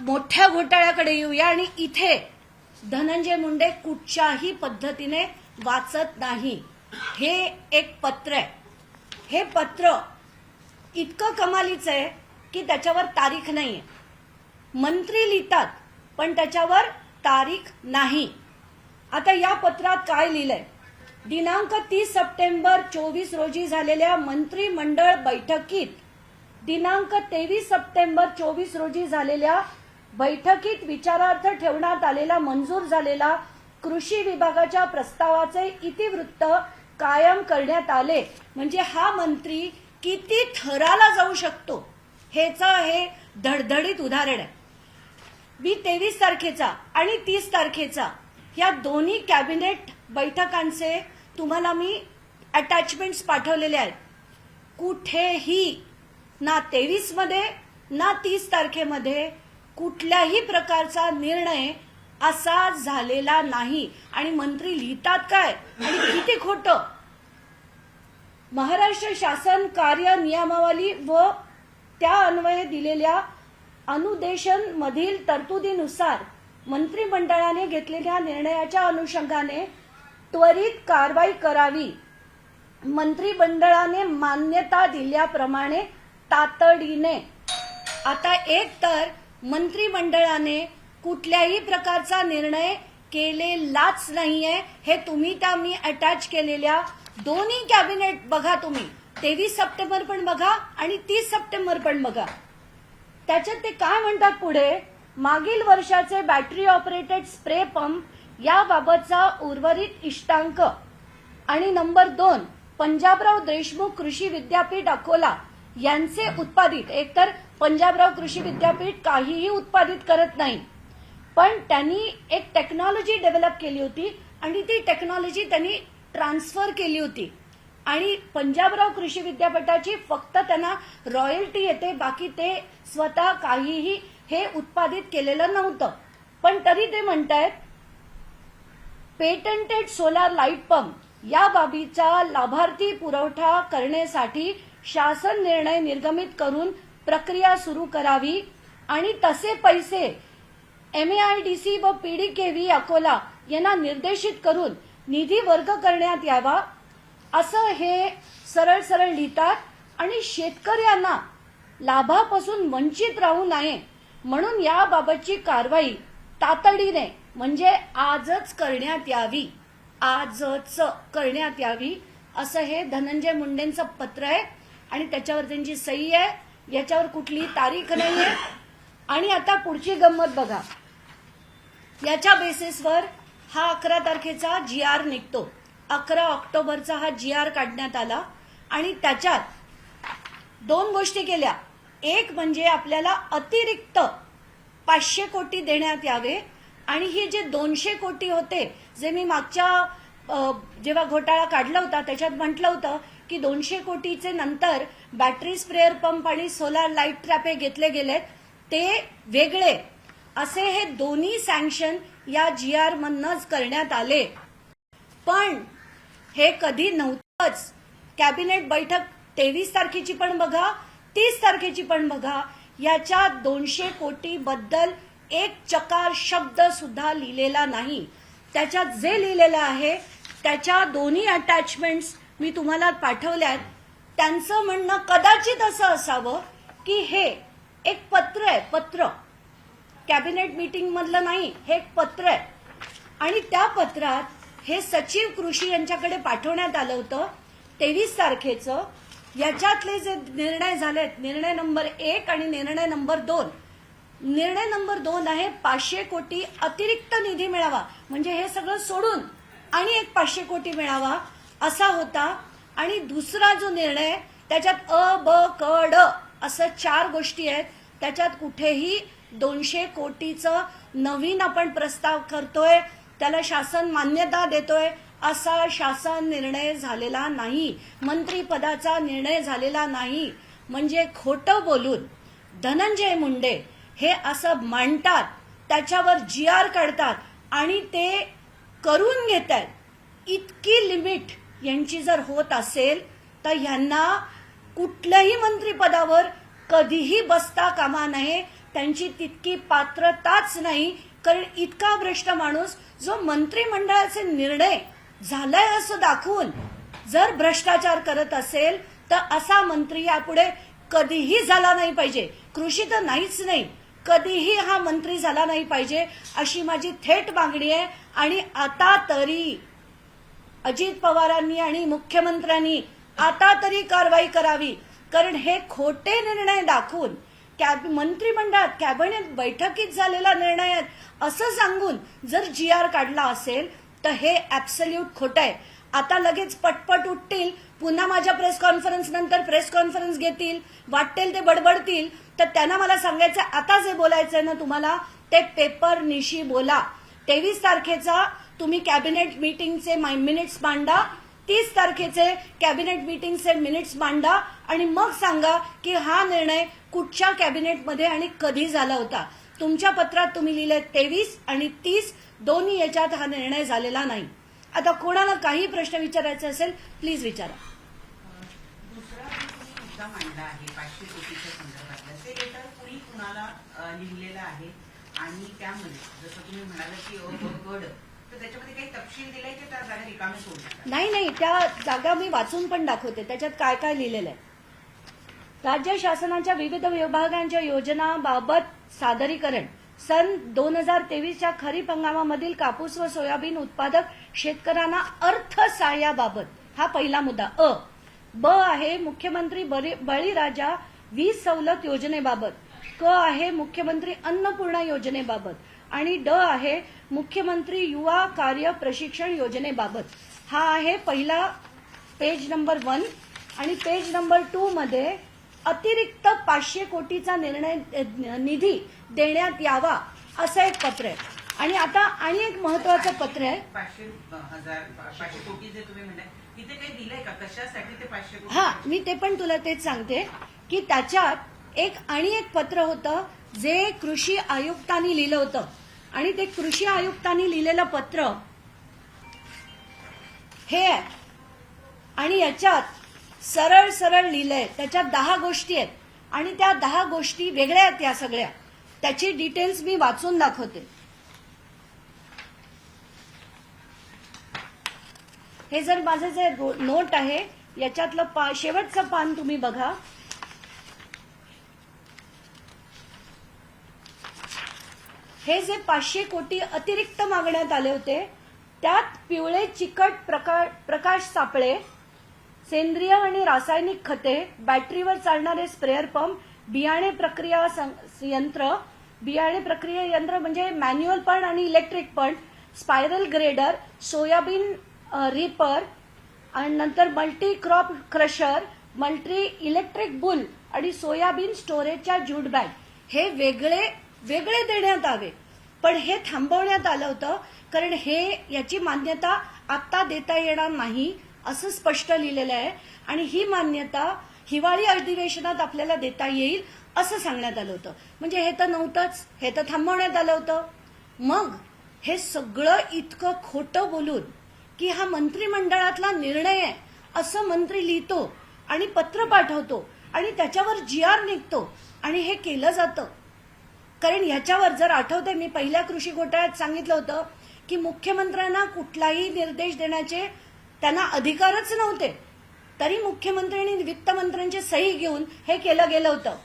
मोठ्या घोटाळ्याकडे येऊया आणि इथे धनंजय मुंडे कुठच्याही पद्धतीने वाचत नाही. हे एक पत्र आहे. हे पत्र इतकं कमालीचं आहे की त्याच्यावर तारीख नाहीये. मंत्री लिहितात पण त्याच्यावर तारीख नाही. आता या पत्रात काय लिहिलंय? दिनांक तीस सप्टेंबर चोवीस रोजी झालेल्या मंत्रिमंडळ बैठकीत दिनांक तेवीस सप्टेंबर चोवीस रोजी झालेल्या बैठकीत विचारार्थ ठेवण्यात आलेला मंजूर झालेला कृषी विभागाच्या प्रस्तावाचे इतिवृत्त कायम करण्यात आले. म्हणजे हा मंत्री किती थराला जाऊ शकतो? हेच हे धडधडीत उदाहरण आहे. मी तेवीस तारखेचा आणि तीस तारखेचा या दोन्ही कॅबिनेट बैठकांचे तुम्हाला मी अटॅचमेंट्स पाठवलेले आहेत. कुठेही ना तेवीसमध्ये ना तीस तारखेमध्ये कुठल्याही प्रकारचा निर्णय असा झालेला नाही. आणि मंत्री लिहितात काय? आणि किती खोट? महाराष्ट्र शासन कार्य नियमावली व त्या अन्वये दिलेल्या अनुदेशन मधील तरतुदीनुसार मंत्रिमंडळाने घेतलेल्या निर्णयाच्या अनुषंगाने त्वरित कारवाई करावी. मंत्रिमंडळाने मान्यता दिल्याप्रमाणे तातडीने. आता एक तर मंत्रिमंडळाने कुठल्याही प्रकारचा निर्णय केलेलाच नाहीये. हे तुम्ही त्या मी अटॅच केलेल्या दोन्ही कॅबिनेट बघा तुम्ही. तेवीस सप्टेंबर पण बघा आणि तीस सप्टेंबर पण बघा. त्याच्यात ते काय म्हणतात पुढे? मागील वर्षाचे बॅटरी ऑपरेटेड स्प्रे पंप याबाबतचा उर्वरित इष्टांक. आणि नंबर दोन पंजाबराव देशमुख कृषी विद्यापीठ अकोला यांचे उत्पादित. एकतर पंजाबराव कृषी विद्यापीठ काहीही उत्पादित करत नाही. पण त्यांनी एक टेक्नॉलॉजी डेव्हलप केली होती आणि ती टेक्नॉलॉजी त्यांनी ट्रान्सफर केली होती. आणि पंजाबराव कृषी विद्यापीठाची फक्त त्यांना रॉयल्टी येते बाकी ते स्वतः काहीही हे उत्पादित केलेलं नव्हतं. पण तरी ते म्हणतायत पेटंटेड सोलार लाइट पंप या बाबीचा लाभार्थी पुरवठा करण्यासाठी शासन निर्णय निर्गमित करून प्रक्रिया सुरू करावी आणि तसे पैसे एमएआयडीसी व पीडीकेव्ही अकोला यांना निर्देशित करून निधी वर्ग करण्यात यावा असं हे सरळ सरळ लिहितात आणि शेतकऱ्यांना लाभापासून वंचित राहू नये म्हणून याबाबतची कारवाई तातडीने म्हणजे आजच करण्यात यावी आजच करण्यात यावी असं हे धनंजय मुंडेंचं पत्र आहे आणि त्याच्यावर त्यांची सही आहे. याच्यावर कुठली तारीख नाही आहे आणि आता पुढची गंमत बघा. याच्या बेसिसवर हा अकरा तारखेचा जी आर निघतो. अकरा ऑक्टोबरचा हा जी आर काढण्यात आला. आणि त्याच्यात दोन गोष्टी केल्या. एक म्हणजे आपल्याला अतिरिक्त पाचशे कोटी देण्यात यावे. आणि हे जे दोनशे कोटी होते जे मी मागच्या जेव्हा घोटाळा काढला होता त्याच्यात म्हटलं होतं की दोनशे कोटीचे नंतर बॅटरी स्प्रेअर पंप आणि सोलार लाइट ट्रॅप हे घेतले गेलेत. ते वेगळे. असे हे दोन्ही सँक्शन या जी आर मधनच करण्यात आले. पण हे कधी नव्हतंच. कॅबिनेट बैठक तेवीस तारखेची पण बघा तीस तारखेची पण बघा. याच्या दोनशे कोटी बद्दल एक चकार शब्द सुद्धा लिहिलेला नाही. त्याच्यात जे लिहिलेलं आहे त्याच्या दोन्ही अटॅचमेंट्स मी तुम्हाला पाठवल्यात त्यांचं म्हणणं कदाचित असं असावं की हे एक पत्र आहे पत्र. कॅबिनेट मीटिंग मधलं नाही हे एक पत्र आहे. आणि त्या पत्रात हे सचिव कृषी यांच्याकडे पाठवण्यात आलं होतं तेवीस तारखेचं. याच्यातले जे निर्णय झालेत निर्णय नंबर एक आणि निर्णय नंबर दोन. निर्णय नंबर दोन आहे पाचशे कोटी अतिरिक्त निधी मिळावा. म्हणजे हे सगळं सोडून आणि एक पाचशे कोटी मिळावा. असा होता. आणि दुसरा जो निर्णय त्याच्यात अ ब क ड असं चार गोष्टी आहेत. त्याच्यात कुठेही दोनशे कोटीचं नवीन आपण प्रस्ताव करतोय त्याला शासन मान्यता देतोय असा शासन निर्णय झालेला नाही. मंत्रीपदाचा निर्णय झालेला नाही. म्हणजे खोटं बोलून धनंजय मुंडे हे असं मांडतात त्याच्यावर जी आर काढतात आणि ते करून घेत आहेत इतकी लिमिट यांची जर होत असेल तर ह्यांना कुठल्याही मंत्रिपदावर कधीही बसता कामा नये. त्यांची तितकी पात्रताच नाही. कारण इतका भ्रष्ट माणूस जो मंत्रिमंडळाचे निर्णय झालाय असं दाखवून जर भ्रष्टाचार करत असेल तर असा मंत्री यापुढे कधीही झाला नाही पाहिजे. कृषी तर नाहीच नाही. कधीही हा मंत्री झाला नाही पाहिजे अशी माझी थेट मागणी आहे. आणि आता तरी अजित पवारांनी आणि मुख्यमंत्र्यांनी आता तरी कारवाई करावी कारण हे खोटे निर्णय दाखवून कॅब मंत्रिमंडळात कॅबिनेट बैठकीत झालेला निर्णय असं सांगून जर जी आर काढला असेल तर हे ऍब्सल्यूट खोटं आहे. आता लगेच पटपट उठतील पुन्हा माझ्या प्रेस कॉन्फरन्स नंतर प्रेस कॉन्फरन्स घेतील वाटेल ते बडबडतील तर त्यांना मला सांगायचं आता जे बोलायचंय ना तुम्हाला ते पेपर निशी बोला. तेवीस तारखेचा तुम्ही कॅबिनेट मीटिंगचे मिनिट्स मांडा तीस तारखेचे कॅबिनेट मीटिंगचे मिनिट्स मांडा आणि मग सांगा की हा निर्णय कुठच्या कॅबिनेटमध्ये आणि कधी झाला होता. तुमच्या पत्रात तुम्ही लिहिले तेवीस आणि तीस दोन्ही याच्यात हा निर्णय झालेला नाही. आता कोणाला काही प्रश्न विचारायचे असेल प्लीज विचारा. मांडला आहे पाचशे कोटीच्या आहे? आणि त्यामध्ये जसं तुम्ही म्हणाला की तर त्याच्यामध्ये काही तपशील दिलाय की त्या जागा रिकामी नाही नाही त्या जागा मी वाचून पण दाखवते. त्याच्यात काय काय लिहिलेलं आहे राज्य शासनाच्या विविध विभागांच्या योजनाबाबत सादरीकरण. सन दोन हजार तेवीसच्या खरीप हंगामामधील कापूस व सोयाबीन उत्पादक शेतकऱ्यांना अर्थसहाय्याबाबत हा पहिला मुद्दा. अ. ब आहे मुख्यमंत्री बरी- बळीराजा वीज सवलत योजनेबाबत. क आहे मुख्यमंत्री अन्नपूर्णा योजनेबाबत. आणि ड आहे मुख्यमंत्री युवा कार्य प्रशिक्षण योजनेबाबत. हा आहे पहिला पेज नंबर वन. आणि पेज नंबर टू मध्ये अतिरिक्त पाचशे कोटीचा निर्णय निधी देण्यात यावा असं एक पत्र आहे. आणि आता आणि एक महत्वाचं पत्र आहे. हा मी ते पण तुला तेच सांगते की त्याच्यात एक आणि एक पत्र होतं जे कृषी आयुक्तांनी लिहिलं होतं. आणि ते कृषी आयुक्तांनी लिहिलेलं पत्र हे आहे. आणि याच्यात सरळ सरळ लिहिलंय. त्याच्यात दहा गोष्टी आहेत. आणि त्या दहा गोष्टी वेगळ्या आहेत या सगळ्या. त्याची डिटेल्स मी वाचून दाखवते. हे जर माझं जे नोट आहे याच्यातलं पा शेवटचं पान तुम्ही बघा. हे जे पाचशे कोटी अतिरिक्त मागण्यात आले होते त्यात पिवळे चिकट प्रका- प्रकाश सापळे सेंद्रिय आणि रासायनिक खते बॅटरीवर चालणारे स्प्रेअर पंप बियाणे प्रक्रिया सं- यंत्र बियाणे प्रक्रिया यंत्र म्हणजे मॅन्युअल पण आणि इलेक्ट्रिक पण स्पायरल ग्रेडर सोयाबीन रिपर आणि नंतर multi crop crusher multi electric bull आणि सोयाबीन स्टोरेजच्या ज्यूट बॅग. हे वेगळे वेगळे देण्यात आवे. पण हे थांबवण्यात आलं होतं कारण हे याची मान्यता आता देता येणार नाही असं स्पष्ट लिहिलेलं आहे. आणि ही मान्यता हिवाळी अधिवेशनात आपल्याला देता येईल असं सांगण्यात आलं होतं. म्हणजे हे तर नव्हतंच हे तर थांबवण्यात आलं होतं. मग हे सगळं इतकं खोटं बोलून की हा मंत्रिमंडळातला निर्णय आहे असं मंत्री लिहितो आणि पत्र पाठवतो आणि त्याच्यावर जी आर निघतो आणि हे केलं जातं. कारण ह्याच्यावर जर आठवते मी पहिल्या कृषी घोटाळ्यात सांगितलं होतं की मुख्यमंत्र्यांना कुठलाही निर्देश देण्याचे त्यांना अधिकारच नव्हते. तरी मुख्यमंत्री आणि वित्तमंत्र्यांची सही घेऊन हे केलं गेलं होतं.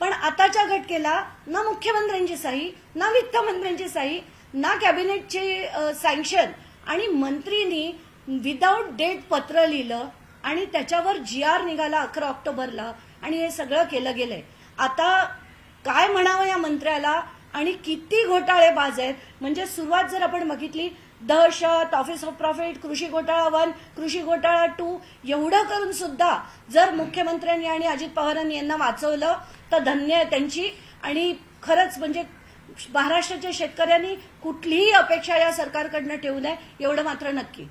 पण आताच्या घटकेला ना मुख्यमंत्र्यांची सही ना वित्तमंत्र्यांची सही ना कॅबिनेटचे सँक्शन आणि मंत्रीनी विदाऊट डेट पत्र लिहिलं आणि त्याच्यावर जी आर निघाला अकरा ऑक्टोबरला आणि हे सगळं केलं गेलंय. आता काय म्हणावं या मंत्र्याला? आणि किती घोटाळे बाज आहेत? म्हणजे सुरुवात जर आपण बघितली दहशत ऑफिस ऑफ प्रॉफिट कृषी घोटाळा वन कृषी घोटाळा टू एवढं करून सुद्धा जर मुख्यमंत्र्यांनी आणि अजित पवारांनी यांना वाचवलं तर धन्य आहे त्यांची. आणि खरंच म्हणजे महाराष्ट्राच्या शेतकऱ्यांनी कुठलीही अपेक्षा या सरकारकडनं ठेवू नये एवढं मात्र नक्की.